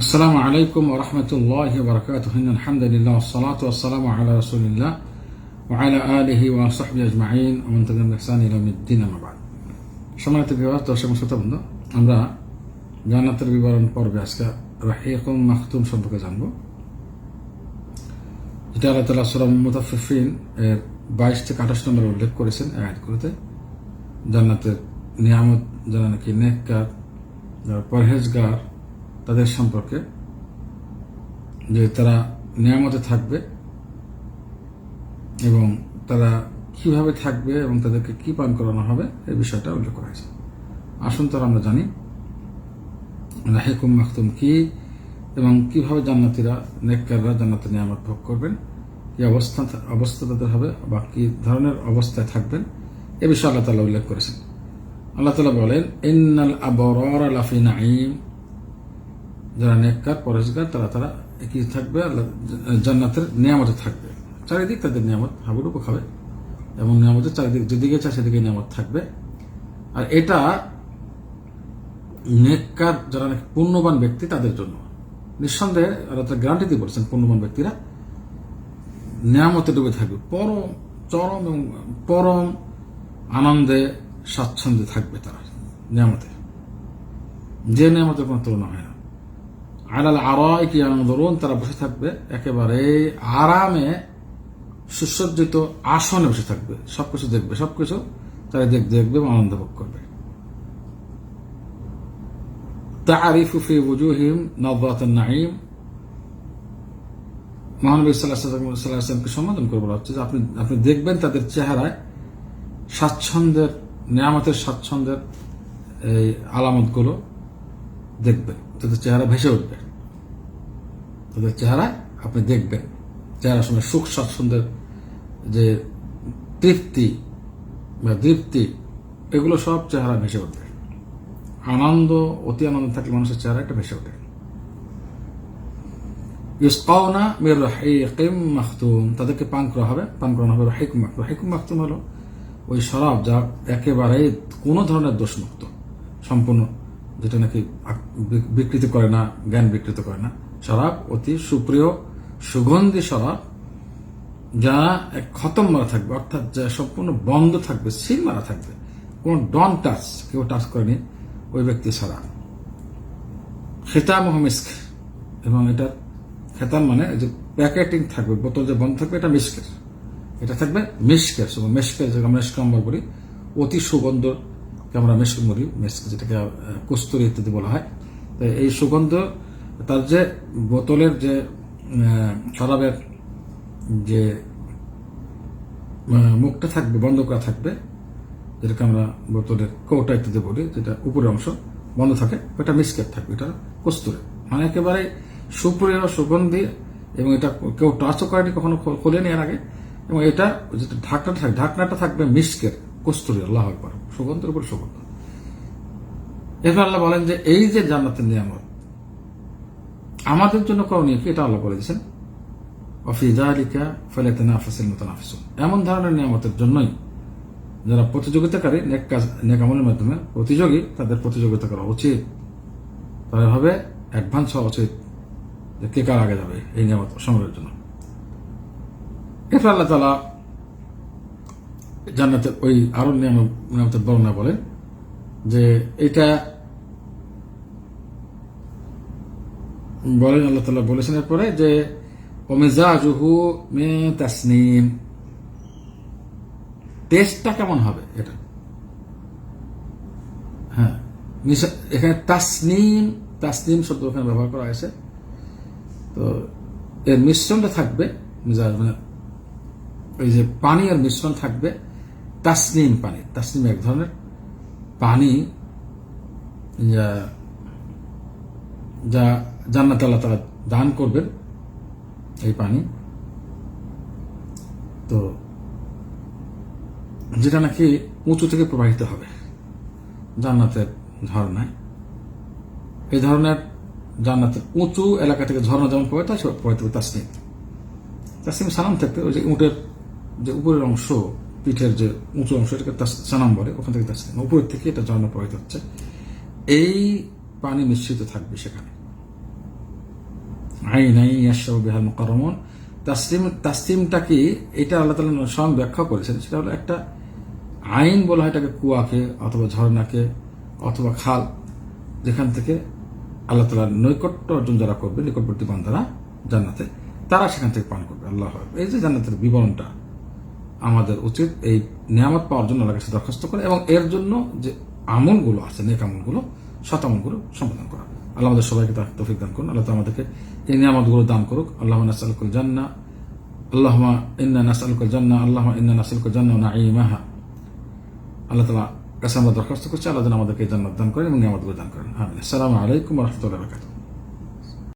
আসসালামু আলাইকুম ওরহমতুল্লাহ বরকাত আলহামদুলিল্লাহ সালাত ওসালাম আল্লাহ রসুলিল্লাহ ওয়ালা আলহি ওয়াসহবি আজমাইন। আমন্তান ইলামুদ্দিন আমাবাদ সম্মানিত বিবাহ দর্শক শ্রোতাবন্ধু আমরা জান্নাতের বিবরণ পর্বে আজকে রাহিকুম মাহতুম সম্পর্কে জানব। যেটা আল্লাহ তালা সুরাম মুতাফিফিন এর বাইশ থেকে আঠাশ নম্বরে উল্লেখ করেছেন আয়াতগুলোতে। জান্নাতের নিয়ামত যারা নাকি নেককার, যারা পরহেজগার তাদের সম্পর্কে, যে তারা নিয়ামতে থাকবে এবং তারা কীভাবে থাকবে এবং তাদেরকে কি পান করানো হবে, এই বিষয়টা উল্লেখ করা হয়েছে। আসুন তারা আমরা জানি, রাহেকুম মাখতুম কি এবং কীভাবে জান্নাতিরা, নেককাররা জান্নাতের নিয়ামত ভোগ করবেন, কি অবস্থা অবস্থা তাদের হবে বা কি ধরনের অবস্থায় থাকবেন, এ বিষয়ে আল্লাহ তালা উল্লেখ করেছেন। আল্লাহ তালা বলেন, ইন্নাল আবরার লাফি নাইম যারা নেককার পরেশগার তারা তারা কি থাকবে, আল্লাহ জান্নাতের নিয়ামতে থাকবে। চারিদিক তাদের নিয়ামত হাবুডুবু খাবে। এবং নিয়ামতের চারিদিক যেদিকে চায় সেদিকে নিয়ামত থাকবে। আর এটা নেককার যারা নাকি পুণ্যবান ব্যক্তি, তাদের জন্য। নিঃসন্দেহে আল্লাহ তারা গ্যারান্টি দিয়ে বলছেন পূর্ণবান ব্যক্তিরা নিয়ামতে ডুবে থাকবে। পরম, চরম এবং পরম আনন্দে, স্বাচ্ছন্দ্যে থাকবে তারা নিয়ামতে। যে নিয়ামতের কোনো তুলনা হয় না। আলাল আরাই কি ধরুন তারা বসে থাকবে একেবারে আরামে সুসজ্জিত আসনে বসে থাকবে। সবকিছু দেখবে, সবকিছু তারা দেখ, দেখবে এবং আনন্দ ভোগ করবে। তারিফু ফি বুজুহিম নবাত নাইম মহানবী সাল্লাহামকে সম্বোধন করে বলা হচ্ছে যে আপনি আপনি দেখবেন তাদের চেহারায় স্বাচ্ছন্দ্যের, নিয়ামতের স্বাচ্ছন্দ্যের এই আলামতগুলো। দেখবেন, তাদের চেহারা ভেসে উঠবে। তাদের চেহারা আপনি দেখবেন। চেহারার সময় সুখ, স্বাচ্ছন্দ্যের যে তৃপ্তি বা দৃপ্তি, এগুলো সব চেহারা ভেসে উঠবে। আনন্দ, অতি আনন্দ থাকলে মানুষের চেহারা একটা ভেসে ওঠে ইউসকাউনা মির রাহিকিম মাখতুম। তাদেরকে পান করা হবে, পান করানো হবে রাহিকুম মাখতুম। রাহিকুম মাখতুম হলো ওই শরাব যা একেবারে কোনো ধরনের দোষমুক্ত, সম্পূর্ণ যেটা নাকি বিকৃত করে না, জ্ঞান বিকৃত করে না। শরাব অতি সুপ্রিয়, সুগন্ধি শরাব, যা এক খতম মারা থাকবে, অর্থাৎ যা সম্পূর্ণ বন্ধ থাকবে সিল মারা থাকবে। কোন ডন টাচ, কেউ টাচ করেনি ওই ব্যক্তি ছাড়া। খেতাম মিস্ক, এবং এটা খেতাম মানে যে প্যাকেটিং থাকবে, বোতল যে বন্ধ থাকবে, এটা মিস্কের। এটা থাকবে মিস্কের মেস্কের আমরা বলি অতি সুগন্ধ আমরা মেস্ক মরি মেস্ক যেটাকে কস্তুরি ইত্যাদি বলা হয়। তো এই সুগন্ধ, তার যে বোতলের যে শরাবের যে মুখটা থাকবে, বন্ধ করা থাকবে, যেটাকে আমরা বোতলের কৌটা ইত্যাদি বলি, যেটা উপরের অংশ বন্ধ থাকে, ওটা মিসকেট থাকবে, এটা কস্তুরে। মানে একেবারে সুপ্রিয় সুগন্ধি, এবং এটা কেউ টাচও করেনি, কখনো খোলেনি এর আগে, এবং এটা যেটা ঢাকনাটা থাকবে ঢাকনাটা থাকবে মিসকের কস্তুরি, আল্লাহ একবার সুগন্ধের উপর সুগন্ধ। এরপর আল্লাহ বলেন যে, এই যে জান্নাতের নিয়ামত, আমাদের জন্য করণীয় কি? এটা আল্লাহ বলে দিয়েছেন অফিজালিকা ফলেতনাফাসিল মোতানাফিসুন এমন ধরনের নিয়ামতের জন্যই যারা প্রতিযোগিতাকারী, নেক কাজ মাধ্যমে প্রতিযোগী, তাদের প্রতিযোগিতা করা উচিত। তাহলে হবে অ্যাডভান্স হওয়া উচিত যে কে কার আগে যাবে এই নিয়ামত সংগ্রহের জন্য। এরপর আল্লাহ তালা জান্নাতের ওই আরও নিয়ামতের বর্ণনা বলেন যে এটা বলেন, আল্লাহ তালা বলেছেন এরপরে যে ওমেজাজুহু মে তাসনিম। টেস্টটা কেমন হবে এটা? হ্যাঁ এখানে তাসনিম তাসনিম শব্দ ওখানে ব্যবহার করা হয়েছে। তো এর মিশ্রণটা থাকবে, মিজাজ মানে ওই যে পানি আর মিশ্রণ থাকবে। তাসনিম পানি, তাসনিম এক ধরনের পানি যা যা জান্নাত আল্লাহ তারা দান করবেন এই পানি। তো যেটা নাকি উঁচু থেকে প্রবাহিত হবে জান্নাতের ঝর্ণায়। এই ধরনের জান্নাতের উঁচু এলাকা থেকে ঝর্ণা যেমন প্রবাহিত হয় প্রবাহিত হবে তাসনিম। তাসনিম সানাম থাকতে ওই যে উঁটের যে উপরের অংশ পিঠের যে উঁচু অংশ, এটাকে সানাম বলে, ওখান থেকে তাসনিম উপরের থেকে এটা ঝর্ণা প্রবাহিত হচ্ছে এই পানি মিশ্রিত থাকবে সেখানে। আইনাই ইয়াশরাবু বিহাল মুকাররমুন। তাসলিম, তাসলিমটা কি, এটা আল্লাহ তাআলা স্বয়ং ব্যাখ্যা করেছেন, সেটা হলো একটা আইন বলা হয় এটাকে কুয়াকে অথবা ঝর্ণাকে অথবা খাল, যেখান থেকে আল্লাহ তালার নৈকট্য অর্জন যারা করবে, নিকটবর্তী বান্দারা জান্নাতে, তারা সেখান থেকে পান করবে। আল্লাহ এই যে জান্নাতের বিবরণটা আমাদের উচিত এই নিয়ামত পাওয়ার জন্য আল্লাহর কাছে দরখাস্ত করে এবং এর জন্য যে আমলগুলো আছে, নেক আমলগুলো, সৎ আমলগুলো সম্পাদন করা। আল্লাহ আমাদের সবাইকে তার তৌফিক দান করুন। আল্লাহ আমাদেরকে এই নিয়ামতগুলো দান করুক। আল্লাহ নাসালকুল জান্না। আল্লাহ ইন্না নাসালকুল জান্না। আল্লাহ ইন্না নাসালকুল জান্না নাইমাহা আল্লাহ তালা কাছে আমরা দরখাস্ত করছি। আল্লাহ আমাদেরকে জান্নাত দান করেন এবং নিয়ামতগুলো দান করেন। আমিন। আসসালামু আলাইকুম রহমতুল্লাহ